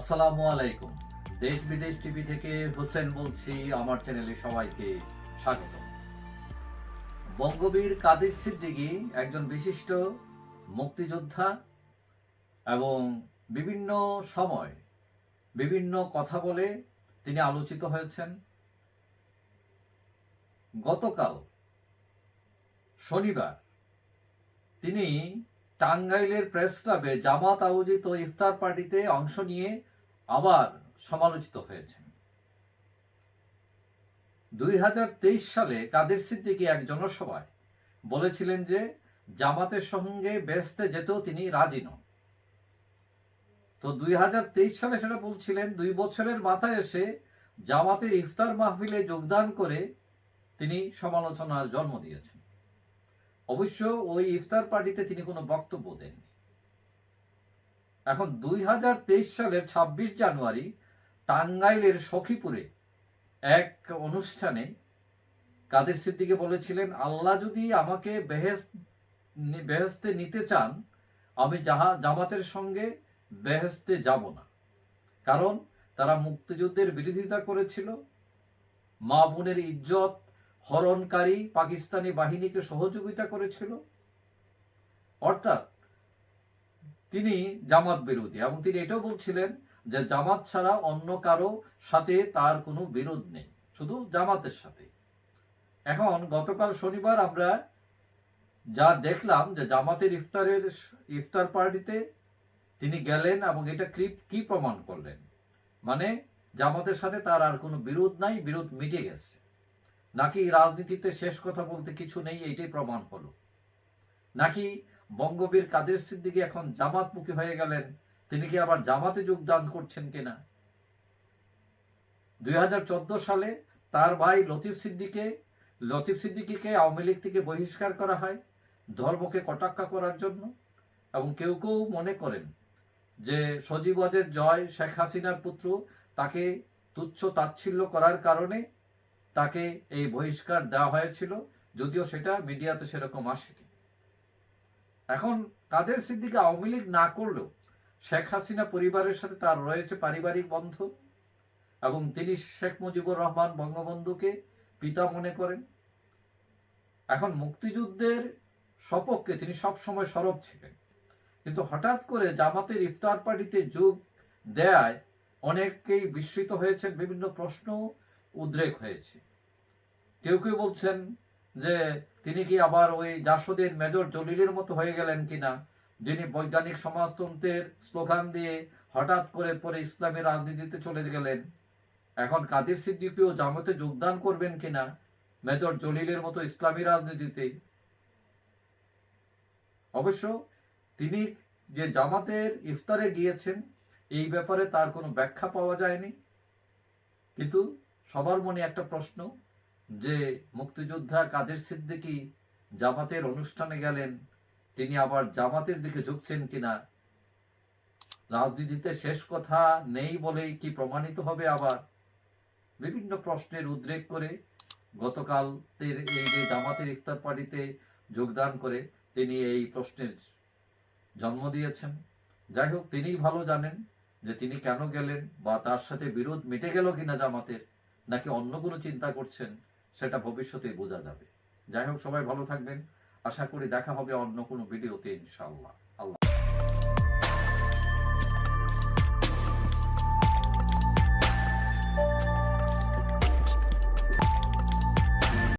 আসসালামু আলাইকুম। দেশ বিদেশ টিভি থেকে হোসেন বলছি, আমার চ্যানেলে সবাইকে স্বাগত। বঙ্গবীর কাদের সিদ্দিকী একজন বিশিষ্ট মুক্তিযোদ্ধা এবং বিভিন্ন সময় বিভিন্ন কথা বলে তিনি আলোচিত হয়েছেন। গতকাল শনিবার তিনি টাঙ্গাইলের প্রেস ক্লাবে জামাত আয়োজিত ইফতার পার্টিতে অংশ নিয়ে আবার সমালোচিত হয়েছেন। দুই সালে কাদের সিদ্দিকী এক জনসভায় বলেছিলেন যে জামাতের সঙ্গে ব্যস্তে যেতেও তিনি রাজি নন। তো দুই হাজার তেইশ সালে সেটা বলছিলেন, দুই বছরের মাথায় এসে জামাতের ইফতার মাহফিলে যোগদান করে তিনি সমালোচনার জন্ম দিয়েছেন। অবশ্য ওই ইফতার পার্টিতে তিনি কোনো বক্তব্য দেননি। এখন দুই সালের ২৬ জানুয়ারি টাঙ্গাইলের সখীপুরে এক অনুষ্ঠানে কাদের সিদ্দিকে বলেছিলেন, আল্লাহ যদি আমাকে বেহেস্ত বেহেস্তে নিতে চান, আমি যাহা, জামাতের সঙ্গে বেহেস্তে যাব না। কারণ তারা মুক্তিযুদ্ধের বিরোধিতা করেছিল, মা বোনের ইজ্জত হরণকারী পাকিস্তানি বাহিনীকে সহযোগিতা করেছিল। অর্থাৎ তিনি জামাত বিরোধী এবং তিনি এটাও বলছিলেন যে জামাত ছাড়া অন্য কারও সাথে তার কোনো বিরোধ নেই, শুধু জামাতের সাথে। এখন গতকাল শনিবার আমরা যা দেখলাম যে জামাতের ইফতারের ইফতার পার্টিতে তিনি গেলেন এবং এটা কি কি প্রমাণ করলেন? মানে জামাতের সাথে তার আর কোনো বিরোধ নাই, বিরোধ মিটে গেছে। নাকি রাজনীতিতে শেষ কথা বলতে কিছু নেই, এইটাই প্রমাণ হলো। নাকি বঙ্গবীর কাদের সিদ্দিকী এখন জামাতমুখী হয়ে গেলেন, তিনি কি আবার জামাতে যোগদান করছেন কিনা? দুই হাজার চোদ্দ সালে তার ভাই লতিফ সিদ্দিকে লতিফ সিদ্দিকীকে আওয়ামী লীগ থেকে বহিষ্কার করা হয় ধর্মকে কটাক্কা করার জন্য এবং কেউ কেউ মনে করেন যে সজীব জয় শেখ হাসিনার পুত্র তাকে তুচ্ছ তাচ্ছিল্য করার কারণে তাকে এই বহিষ্কার দেওয়া হয়েছিল, যদিও সেটা মিডিয়াতে সেরকম আসেনি। এখন কাদের সিদ্দিকে আওয়ামী লীগ না করলেও শেখ হাসিনা পরিবারের সাথে তার রয়েছে পারিবারিক বন্ধন এবং তিনি শেখ মুজিবুর রহমান বঙ্গবন্ধুকে পিতা মনে করেন। এখন মুক্তিযুদ্ধের সপক্ষে তিনি সবসময় সরব ছিলেন। কিন্তু হঠাৎ করে জামাতের ইফতার পার্টিতে যোগ দেয় অনেকেই বিস্মিত হয়েছেন, বিভিন্ন প্রশ্ন উদ্রেক হয়েছে। কেউ কেউ বলছেন যে, তিনি কি আবার ওই জাসদের মেজর জলিলের মতো হয়ে গেলেন কিনা, যিনি বৈজ্ঞানিক সমাজতন্ত্রের স্লোগান দিয়ে হঠাৎ করে পরে ইসলামী রাজনীতিতে চলে গেলেন। এখন কাদের সিদ্দিকিও জামাতে যোগদান করবেন কিনা মেজর জলিলের মতো ইসলামী রাজনীতিতে? অবশ্য তিনি যে জামাতের ইফতারে গিয়েছেন, এই ব্যাপারে তার কোনো ব্যাখ্যা পাওয়া যায়নি। কিন্তু সবার মনে একটা প্রশ্ন যে মুক্তিযোদ্ধা কাদের সিদ্দিকী জামাতের অনুষ্ঠানে গেলেন, তিনি আবার জামাতের দিকে ঝুঁকছেন কিনা? রাজনীতিতে শেষ কথা নেই বলেই কি প্রমাণিত হবে আবার? বিভিন্ন প্রশ্নের উদ্রেক করে গতকাল এই যে জামাতের ইফতার পার্টিতে যোগদান করে তিনি এই প্রশ্নের জন্ম দিয়েছেন। যাই হোক, তিনিই ভালো জানেন যে তিনি কেন গেলেন বা তার সাথে বিরোধ মিটে গেল কিনা জামাতের। নাকি অন্য কোনো চিন্তা করছেন, সেটা ভবিষ্যতে বোঝা যাবে। যাই হোক, সবাই ভালো থাকবেন। আশা করি দেখা হবে অন্য কোনো ভিডিওতে, ইনশাআল্লাহ।